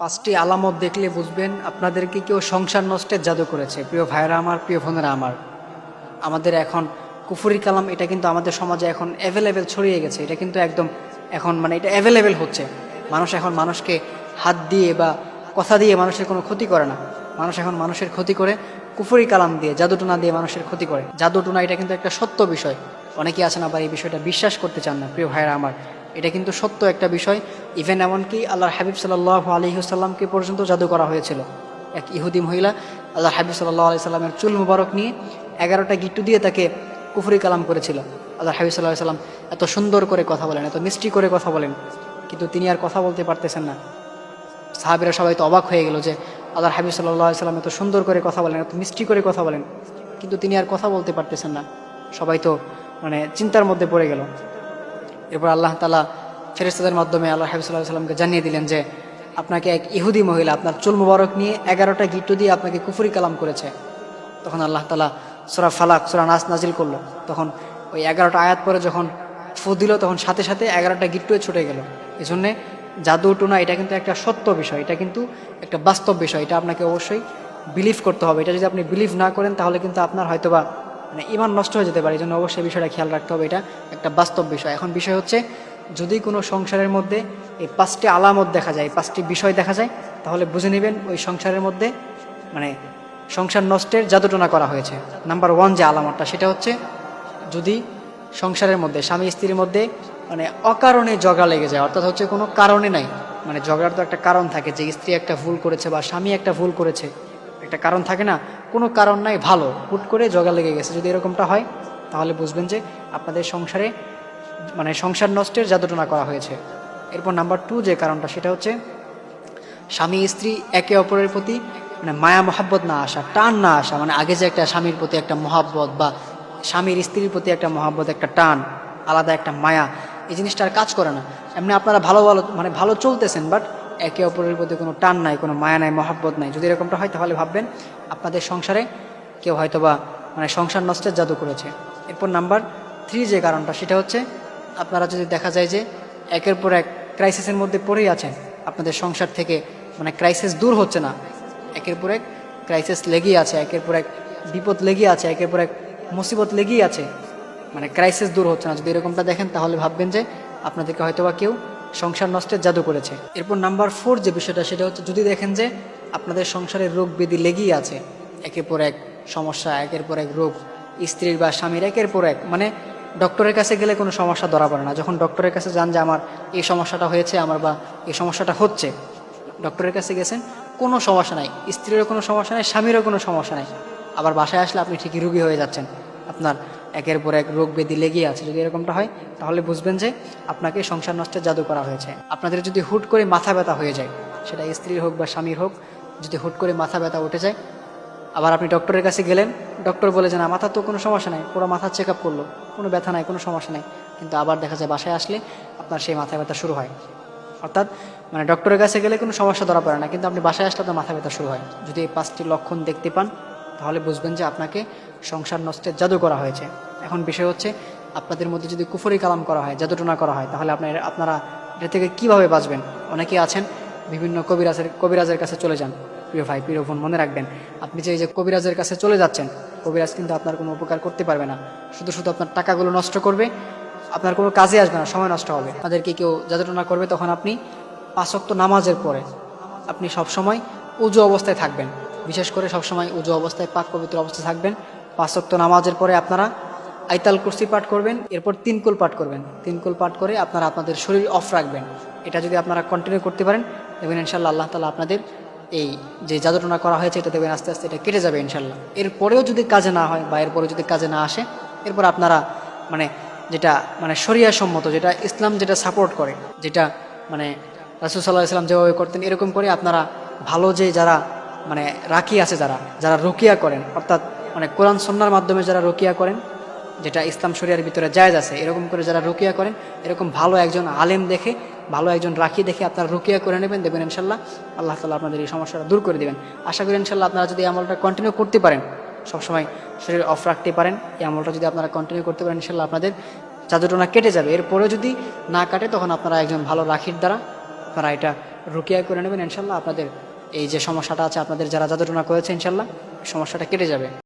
পাঁচটি আলামত দেখলে বুঝবেন আপনাদেরকে কেউ সংসার নষ্টের জাদু করেছে। প্রিয় ভাইরা আমার, প্রিয় বোনেরা আমার, আমাদের এখন কুফুরি কালাম, এটা কিন্তু আমাদের সমাজে এখন অ্যাভেলেবেল ছড়িয়ে গেছে। এটা কিন্তু একদম এখন মানে এটা অ্যাভেলেবেল হচ্ছে। মানুষ এখন মানুষকে হাত দিয়ে বা কথা দিয়ে মানুষের কোনো ক্ষতি করে না। মানুষ এখন মানুষের ক্ষতি করে কুফুরি কালাম দিয়ে, জাদুটোনা দিয়ে মানুষের ক্ষতি করে। জাদুটোনা, এটা কিন্তু একটা সত্য বিষয়। অনেকেই আছেন আবার এই বিষয়টা বিশ্বাস করতে চান না। প্রিয় ভাইরা আমার, এটা কিন্তু সত্য একটা বিষয়। ইভেন এমনকি আল্লাহর হাবিব সাল্লাহ আলহিহসাল্লামকে পর্যন্ত জাদু করা হয়েছিল। এক ইহুদি মহিলা আল্লাহ হাবিব সাল্লাহ আলি সাল্লামের চুল মুবারক নিয়ে এগারোটা গিট্টু দিয়ে তাকে কুফরি কালাম করেছিল। আল্লাহ হাবিব সাল্লাহ সাল্লাম এত সুন্দর করে কথা বলেন, এত মিষ্টি করে কথা বলেন, কিন্তু তিনি আর কথা বলতে পারতেছেন না। সাহাবিরা সবাই তো অবাক হয়ে গেল যে আল্লাহ হাবিব সাল্লাহ সাল্লাম এত সুন্দর করে কথা বলেন, এত মিষ্টি করে কথা বলেন, কিন্তু তিনি আর কথা বলতে পারতেছেন না। সবাই তো মানে চিন্তার মধ্যে পড়ে গেল। এরপর আল্লাহ তালা ফেরেস্তাদের মাধ্যমে আল্লাহ হাবিব সাল্লাহ সাল্লামকে জানিয়ে দিলেন যে, আপনাকে এক ইহুদি মহিলা, আপনার চুল মুবারক নিয়ে এগারোটা গিট্টু দিয়ে আপনাকে কুফুরি কালাম করেছে। তখন আল্লাহ তালা সুরা ফালাক, সুরা নাস নাজিল করল। তখন ওই এগারোটা আয়াত পরে যখন ফু দিল, তখন সাথে সাথে এগারোটা গিট্টুয়ে ছুটে গেল। এই জন্যে জাদু টুনা এটা কিন্তু একটা সত্য বিষয়, এটা কিন্তু একটা বাস্তব বিষয়, এটা আপনাকে অবশ্যই বিলিভ করতে হবে। এটা যদি আপনি বিলিভ না করেন, তাহলে কিন্তু আপনার হয়তোবা মানে ইমান নষ্ট হয়ে যেতে পারে। এই জন্য অবশ্যই বিষয়টা খেয়াল রাখতে হবে, এটা একটা বাস্তব বিষয়। এখন বিষয় হচ্ছে যদি কোনো সংসারের মধ্যে এই পাঁচটি আলামত দেখা যায়, পাঁচটি বিষয় দেখা যায়, তাহলে বুঝে নেবেন ওই সংসারের মধ্যে মানে সংসার নষ্টের জাদুটনা করা হয়েছে। নাম্বার ওয়ান যে আলামতটা, সেটা হচ্ছে যদি সংসারের মধ্যে, স্বামী স্ত্রীর মধ্যে মানে অকারণে ঝগড়া লেগে যায়, অর্থাৎ হচ্ছে কোনো কারণে নাই মানে ঝগড়ার তো একটা কারণ থাকে যে স্ত্রী একটা ভুল করেছে বা স্বামী একটা ভুল করেছে, একটা কারণ থাকে না, কোনো কারণ নাই, ভালো, হুট করে ঝগড়া লেগে গেছে। যদি এরকমটা হয়, তাহলে বুঝবেন যে আপনাদের সংসারে মানে সংসার নষ্টের জাদুটনা করা হয়েছে। এরপর নাম্বার টু যে কারণটা, সেটা হচ্ছে স্বামী স্ত্রী একে অপরের প্রতি মানে মায়া, মহাব্বত না আসা, টান না আসা মানে আগে যে একটা স্বামীর প্রতি একটা মহাব্বত বা স্বামীর স্ত্রীর প্রতি একটা মহাব্বত, একটা টান, আলাদা একটা মায়া, এই জিনিসটা আর কাজ করে না। এমনি আপনারা ভালো ভালো মানে ভালো চলতেছেন বাট একে অপরের প্রতি কোনো টান নাই, কোনো মায়া নাই, মহাব্বত নাই। যদি এরকমটা হয়, তাহলে ভাববেন আপনাদের সংসারে কেউ হয়তোবা মানে সংসার নষ্টের জাদু করেছে। এরপর নাম্বার থ্রি যে কারণটা, সেটা হচ্ছে আপনারা যদি দেখা যায় যে একের পর এক ক্রাইসিসের মধ্যে পড়েই আছেন, আপনাদের সংসার থেকে মানে ক্রাইসিস দূর হচ্ছে না। একের পর এক ক্রাইসিস লেগেই আছে, একের পর এক বিপদ লেগেই আছে, একের পর এক মুসিবত লেগেই আছে। মানে ক্রাইসিস দূর হচ্ছে না। যদি এরকমটা দেখেন, তাহলে ভাববেন যে আপনাদেরকে হয়তোবা কেউ সংসার নষ্টের জাদু করেছে। এরপর নাম্বার ফোর যে বিষয়টা, সেটা হচ্ছে যদি দেখেন যে আপনাদের সংসারের রোগ ব্যাধি লেগেই আছে, একের পর এক সমস্যা, একের পর এক রোগ, স্ত্রীর বা স্বামীর, একের পর এক মানে ডক্টরের কাছে গেলে কোনো সমস্যা ধরা পড়ে না। যখন ডক্টরের কাছে যান যে, আমার এই সমস্যাটা হয়েছে, আমার বা এই সমস্যাটা হচ্ছে। ডক্টরের কাছে গেছেন, কোনো সমস্যা নাই। স্ত্রীরও কোনো সমস্যা নাই, স্বামীরও কোনো সমস্যা নাই। আবার বাসায় আসলে আপনি ঠিকই রুগী হয়ে যাচ্ছেন। আপনার একের পর এক রোগ ব্যাধি লেগেই আছে। যদি এরকমটা হয়, তাহলে বুঝবেন যে, আপনাকে সংসার নষ্টের জাদু করা হয়েছে। আপনাদের যদি হুট করে মাথা ব্যথা হয়ে যায়, সেটা স্ত্রীর হোক বা স্বামীর হোক, যদি হুট করে মাথা ব্যথা উঠে যায়, আবার আপনি ডক্টরের কাছে গেলেন ডক্টর বলে যে, না মাথার তো কোনো সমস্যা নাই। পুরো মাথার চেক আপ করল। কোনো ব্যথা নাই, কোনো সমস্যা নাই। কিন্তু আবার দেখা যায় বাসায় আসলে আপনার সেই মাথা ব্যথা শুরু হয়। অর্থাৎ মানে ডক্টরের কাছে গেলে কোনো সমস্যা ধরা পড়ে না, কিন্তু আপনি বাসায় আসলে আপনার মাথা ব্যথা শুরু হয়। যদি এই পাঁচটি লক্ষণ দেখতে পান, তাহলে বুঝবেন যে আপনাকে সংসার নষ্টের জাদু করা হয়েছে। এখন বিষয় হচ্ছে, আপনাদের মধ্যে যদি কুফরি কালাম করা হয়, জাদুটনা করা হয়, তাহলে আপনার, আপনারা এটা থেকে কীভাবে বাঁচবেন? অনেকেই আছেন, বিভিন্ন কবিরাজের কবিরাজের কাছে চলে যান। প্রিয় ভাই, প্রিয় বোন, মনে রাখবেন, আপনি যে এই যে কবিরাজের কাছে চলে যাচ্ছেন, কবিরাজ কিন্তু আপনার কোনো উপকার করতে পারবে না। শুধু শুধু আপনার টাকাগুলো নষ্ট করবে, আপনার কোনো কাজে আসবে না, সময় নষ্ট হবে। আপনাদেরকে কেউ জাদুটনা করবে, তখন আপনি পাঁচক্ত নামাজের পরে আপনি সবসময় উজু অবস্থায় থাকবেন। বিশেষ করে সবসময় উজু অবস্থায়, পাক পবিত্র অবস্থায় থাকবেন। পাঁচক্ত নামাজের পরে আপনারা আইতাল কুর্সি পাঠ করবেন, এরপর তিন কুল পাঠ করবেন। তিন কুল পাঠ করে আপনারা আপনাদের শরীর অফ রাখবেন। এটা যদি আপনারা কন্টিনিউ করতে পারেন, দেখবেন ইনশাল্লাহ আল্লাহ তালা আপনাদের এই যে জাদুটনা করা হয়েছে, এটা দেখবেন আস্তে আস্তে এটা কেটে যাবে ইনশাল্লাহ। এরপরেও যদি কাজে না হয় বা এরপরে যদি কাজে না আসে, এরপর আপনারা মানে যেটা মানে শরিয়া সম্মত যেটা ইসলাম যেটা সাপোর্ট করে, যেটা মানে রাসুল সাল্লাহ ইসলাম যেভাবে করতেন, এরকম করে আপনারা ভালো যে যারা মানে রাখি আছে যারা যারা রুকিয়া করেন, অর্থাৎ মানে কোরআন সন্ন্যার মাধ্যমে যারা রুকিয়া করেন, যেটা ইসলাম শরিয়ার ভিতরে জায়জ আছে, এরকম করে যারা রুকিয়া করেন, এরকম ভালো একজন আলেম দেখে ভালো একজন রাখি দেখে আপনারা রুকিয়া করে নেবেন, দেবেন ইনশাল্লাহ। আল্লাহ তালা আপনাদের এই সমস্যাটা দূর করে দেবেন। আশা করি ইনশাল্লাহ আপনারা যদি আমলটা কন্টিনিউ করতে পারেন, সবসময় শরীর অফ রাখতে পারেন, এই আমলটা যদি আপনারা কন্টিনিউ করতে পারেন, ইনশাল্লাহ আপনাদের জাদুটনা কেটে যাবে। এরপরেও যদি না কাটে, তখন আপনারা একজন ভালো রাখির দ্বারা আপনারা এটা রুকিয়া করে নেবেন, ইনশাল্লাহ আপনাদের এই যে সমস্যাটা আছে, আপনাদের যারা জাদুটনা করেছে, ইনশাল্লাহ সমস্যাটা কেটে যাবে।